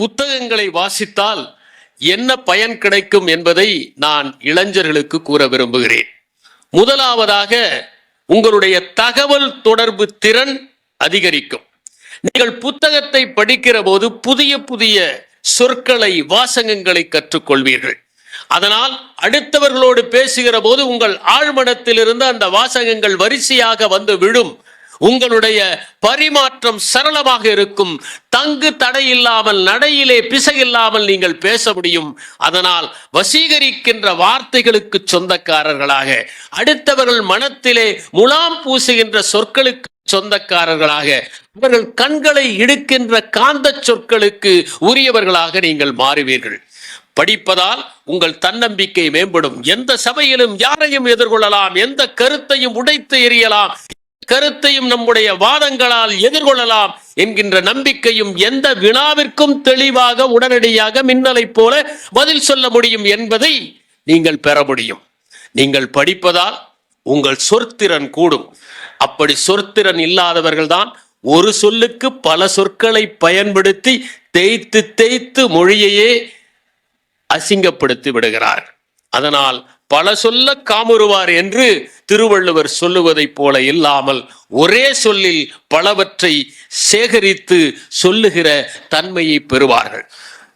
புத்தகங்களை வாசித்தால் என்ன பயன் கிடைக்கும் என்பதை நான் இளைஞர்களுக்கு கூற விரும்புகிறேன். முதலாவதாக உங்களுடைய தகவல் தொடர்பு திறன் அதிகரிக்கும். நீங்கள் புத்தகத்தை படிக்கிற போது புதிய புதிய சொற்களை வாசகங்களை கற்றுக்கொள்வீர்கள். அதனால் அடுத்தவர்களோடு பேசுகிற போது உங்கள் ஆழ்மனத்திலிருந்து அந்த வாசகங்கள் வரிசையாக வந்து விழும் உங்களுடைய பரிமாற்றம் சரளமாக இருக்கும். தங்கு தடை இல்லாமல் நடையிலே பிசையில்லாமல் நீங்கள் பேச முடியும். அதனால் வசீகரிக்கின்ற வார்த்தைகளுக்கு சொந்தக்காரர்களாக அடுத்தவர்கள் மனத்திலே முலாம் பூசுகின்ற சொற்களுக்கு சொந்தக்காரர்களாக அவர்கள் கண்களை இடுக்கின்ற காந்த சொற்களுக்கு உரியவர்களாக நீங்கள் மாறுவீர்கள். படிப்பதால் உங்கள் தன்னம்பிக்கை மேம்படும். எந்த சபையிலும் யாரையும் எதிர்கொள்ளலாம். எந்த கருத்தையும் உடைத்து எறியலாம். கருத்தையும் நம்முடைய வாதங்களால் எதிர்கொள்ளலாம் என்கின்ற நம்பிக்கையும் எந்த வினாவிற்கும் தெளிவாக உடனடியாக மின்னலை போல பதில் சொல்ல முடியும் என்பதை நீங்கள் பெற முடியும். நீங்கள் படிப்பதால் உங்கள் சொற்திறன் கூடும். அப்படி சொற்திறன் இல்லாதவர்கள் தான் ஒரு சொல்லுக்கு பல சொற்களை பயன்படுத்தி தேய்த்து தேய்த்து மொழியையே அசிங்கப்படுத்தி விடுகிறார். அதனால் பல சொல்ல காமுறுவார் என்று திருவள்ளுவர் சொல்லுவதைப் போல இல்லாமல் ஒரே சொல்லில் பலவற்றை சேகரித்து சொல்லுகிற தன்மையை பெறுவார்கள்.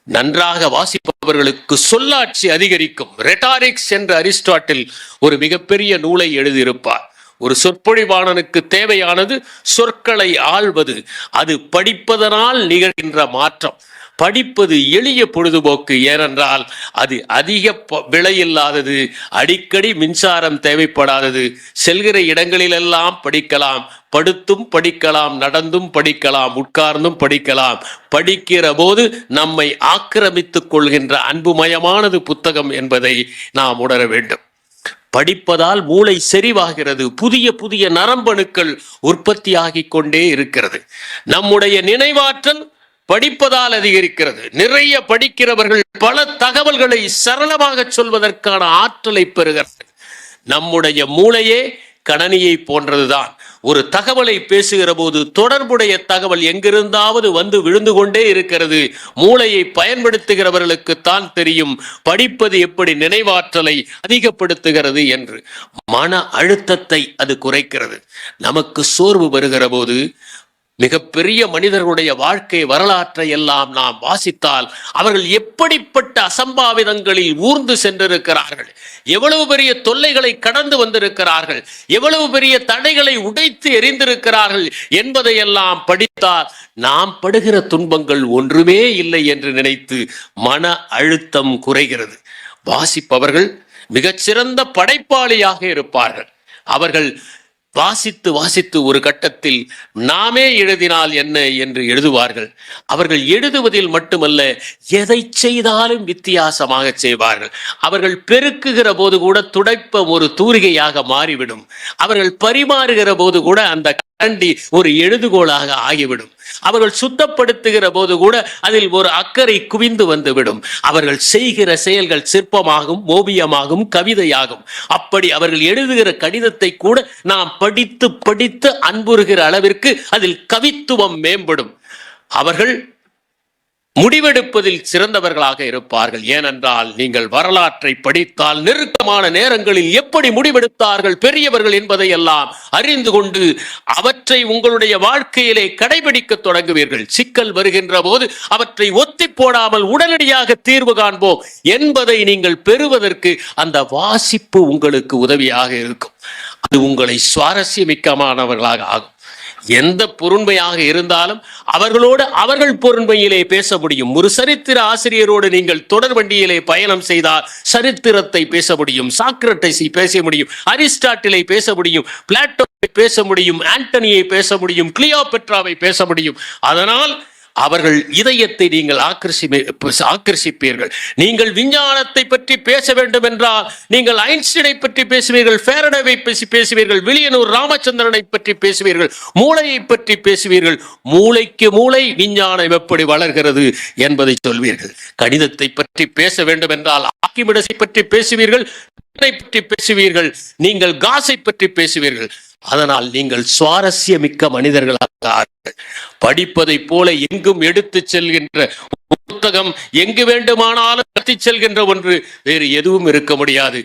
நன்றாக வாசிப்பவர்களுக்கு சொல்லாட்சி அதிகரிக்கும். ரெட்டாரிக்ஸ் என்ற அரிஸ்டாட்டில் ஒரு மிகப்பெரிய நூலை எழுதியிருப்பார். ஒரு சொற்பொழிவாளனுக்கு தேவையானது சொற்களை ஆள்வது. அது படிப்பதனால் நிகழ்கின்ற மாற்றம். படிப்பது எளிய பொழுதுபோக்கு ஏனென்றால் அது அதிக ப- விலையில்லாதது. அடிக்கடி மின்சாரம் தேவைப்படாதது. செல்கிற இடங்களிலெல்லாம் படிக்கலாம். படுத்தும் படிக்கலாம். நடந்தும் படிக்கலாம். உட்கார்ந்தும் படிக்கலாம். படிக்கிற போது நம்மை ஆக்கிரமித்துக் கொள்கின்ற அன்புமயமானது புத்தகம் என்பதை நாம் உணர வேண்டும். படிப்பதால் மூளை செறிவாகிறது. புதிய புதிய நரம்பணுக்கள் உற்பத்தியாகிக் கொண்டே இருக்கிறது. நம்முடைய நினைவாற்றல் படிப்பதால் அதிகரிக்கிறது நிறைய படிக்கிறவர்கள் பல தகவல்களை சரளமாக சொல்வதற்கான ஆற்றலை பெறுகிறார்கள். நம்முடைய மூளையே கணனியை போன்றதுதான். ஒரு தகவலை பேசுகிற போது தொடர்புடைய தகவல் எங்கிருந்தாவது வந்து விழுந்து கொண்டே இருக்கிறது. மூளையை பயன்படுத்துகிறவர்களுக்குத்தான் தெரியும் படிப்பது எப்படி நினைவாற்றலை அதிகப்படுத்துகிறது என்று. மன அழுத்தத்தை அது குறைக்கிறது. நமக்கு சோர்வு வருகிற போது மிகப்பெரிய மனிதர்களுடைய வாழ்க்கை வரலாற்றை எல்லாம் நாம் வாசித்தால் அவர்கள் எப்படிப்பட்ட அசம்பாவிதங்களில் ஊர்ந்து சென்றிருக்கிறார்கள்? எவ்வளவு பெரிய தொல்லைகளை கடந்து வந்திருக்கிறார்கள்? எவ்வளவு பெரிய தடைகளை உடைத்து எரிந்திருக்கிறார்கள் என்பதையெல்லாம் படித்தால் நாம் படுகிற துன்பங்கள் ஒன்றுமே இல்லை என்று நினைத்து மன அழுத்தம் குறைகிறது. வாசிப்பவர்கள் மிகச்சிறந்த படைப்பாளியாக இருப்பார்கள். அவர்கள் வாசித்து வாசித்து ஒரு கட்டத்தில் நாமே எழுதினால் என்ன என்று எழுதுவார்கள். அவர்கள் எழுதுவதில் மட்டுமல்ல எதை செய்தாலும் வித்தியாசமாக செய்வார்கள். அவர்கள் பெருக்குகிற போது கூட துடைப்ப ஒரு தூரிகையாக மாறிவிடும். அவர்கள் பரிமாறுகிற போது கூட அந்த கரண்டி ஒரு எழுதுகோலாக ஆகிவிடும். அவர்கள் சுத்தப்படுத்துகிற போது கூட அதில் ஒரு அக்கறை குவிந்து வந்துவிடும். அவர்கள் செய்கிற செயல்கள் சிற்பமாகும் ஓவியமாகும் கவிதையாகும். அப்படி அவர்கள் எழுதுகிற கடிதத்தை கூட நாம் படித்து படித்து அன்புறுகிற அளவிற்கு அதில் கவித்துவம் மேம்படும். அவர்கள் முடிவெடுப்பதில் சிறந்தவர்களாக இருப்பார்கள். ஏனென்றால் நீங்கள் வரலாற்றை படித்தால் நெருக்கமான நேரங்களில் எப்படி முடிவெடுத்தார்கள் பெரியவர்கள் என்பதை எல்லாம் அறிந்து கொண்டு அவற்றை உங்களுடைய வாழ்க்கையிலே கடைபிடிக்க தொடங்குவீர்கள். சிக்கல் வருகின்ற போது அவற்றை ஒத்தி போடாமல் உடனடியாக தீர்வு காண்போம் என்பதை நீங்கள் பெறுவதற்கு அந்த வாசிப்பு உங்களுக்கு உதவியாக இருக்கும். அது உங்களை சுவாரஸ்யமிக்கமானவர்களாக ஆகும். எந்த பொருண்மையாக இருந்தாலும் அவர்களோடு அவர்கள் பொருண்மையிலே பேச முடியும். ஒரு சரித்திர ஆசிரியரோடு நீங்கள் தொடர் வண்டியிலே பயணம் செய்தால் சரித்திரத்தை பேச முடியும் சாக்ரட்டிஸை பேச முடியும் அரிஸ்டாட்டிலை பேச முடியும் பிளாட்டோவை பேச முடியும் ஆண்டனியை பேச முடியும் கிளியோபெட்ராவை பேச முடியும். அதனால் அவர்கள் இதயத்தை நீங்கள் ஆக்கிரசி ஆக்கிரசிப்பீர்கள். நீங்கள் விஞ்ஞானத்தை பற்றி பேச வேண்டும் என்றால் நீங்கள் ஐன்ஸ்டீனை பற்றி பேசுவீர்கள் ஃபேரடேவை பேசி பேசுவீர்கள் விலியனூர் ராமச்சந்திரனை பற்றி பேசுவீர்கள் மூளையை பற்றி பேசுவீர்கள். மூளைக்கு மூளை விஞ்ஞானம் எப்படி வளர்கிறது என்பதை சொல்வீர்கள். கணிதத்தை பற்றி பேச வேண்டும் என்றால் ஆக்கிமிடஸை பற்றி பேசுவீர்கள் பற்றி பேசுவீர்கள் நீங்கள் காசை பற்றி பேசுவீர்கள். அதனால் நீங்கள் சுவாரஸ்யமிக்க மனிதர்களாக கொடுத்தார்கள். படிப்பதைப் போல எங்கும் எடுத்து செல்கின்ற புத்தகம் எங்கு வேண்டுமானாலும் நடத்தி செல்கின்ற ஒன்று. வேறு எதுவும் இருக்க முடியாது.